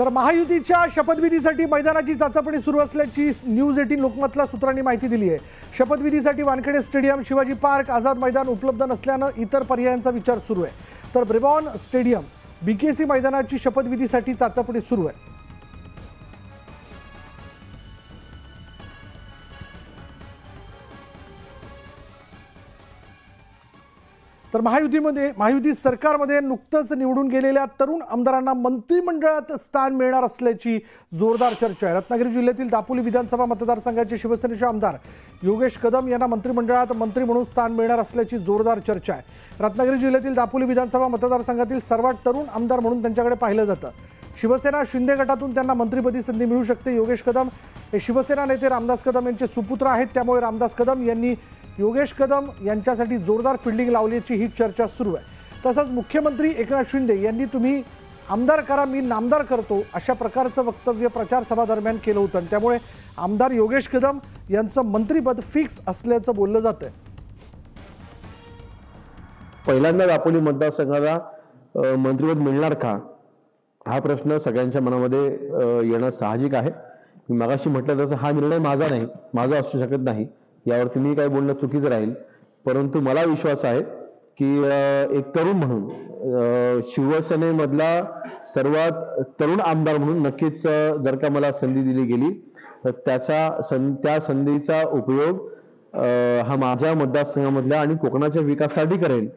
तर महायुतीच्या शपथविधीसाठी मैदानाची चाचपणी सुरू असल्याची न्यूज एटीन लोकमतला सूत्रांनी माहिती दिली आहे. शपथविधीसाठी वानखेडे स्टेडियम शिवाजी पार्क आझाद मैदान उपलब्ध नसल्यानं इतर पर्यायांचा विचार सुरू आहे. तर ब्रेबॉन स्टेडियम बीकेसी मैदानाची शपथविधीसाठी चाचपणी सुरू आहे. तर महायुतीमध्ये महायुती सरकारमध्ये नुकतंच निवडून गेलेल्या तरुण आमदारांना मंत्रिमंडळात स्थान मिळणार असल्याची जोरदार चर्चा आहे. रत्नागिरी जिल्ह्यातील दापोली विधानसभा मतदारसंघाचे शिवसेनेचे आमदार योगेश कदम यांना मंत्रिमंडळात मंत्री म्हणून स्थान मिळणार असल्याची जोरदार चर्चा आहे. रत्नागिरी जिल्ह्यातील दापोली विधानसभा मतदारसंघातील सर्वात तरुण आमदार म्हणून त्यांच्याकडे पाहिलं जातं. शिवसेना शिंदे गटातून त्यांना मंत्रिपदी संधी मिळू शकते योगेश कदम. हे शिवसेना नेते रामदास कदम यांचे सुपुत्र आहेत त्यामुळे रामदास कदम यांनी योगेश कदम यांच्यासाठी जोरदार फिल्डिंग लावल्याची ही चर्चा सुरू आहे. तसंच मुख्यमंत्री एकनाथ शिंदे यांनी तुम्ही आमदार करा मी नामदार करतो अशा प्रकारचं वक्तव्य प्रचार सभा दरम्यान केलं होतं. त्यामुळे आमदार योगेश कदम यांचं मंत्रीपद फिक्स असल्याचं बोललं जातं पहिल्यांदा दापोली मतदारसंघाला मंत्रीपद मंत्रिपद मिळणार का? हा प्रश्न सगळ्यांच्या मनामध्ये येणं साहजिक आहे. मी मगाशी म्हटलं तसं हा निर्णय माझा नाही माझा असू शकत नाही. यावरती मी काय बोलणं चुकीचं राहील. परंतु मला विश्वास आहे की एक तरुण म्हणून शिवसेनेमधला सर्वात तरुण आमदार म्हणून नक्कीच जर का मला संधी दिली गेली तर त्याचा सं त्या संधीचा उपयोग हा माझ्या मतदारसंघामधल्या आणि कोकणाच्या विकासासाठी करेल.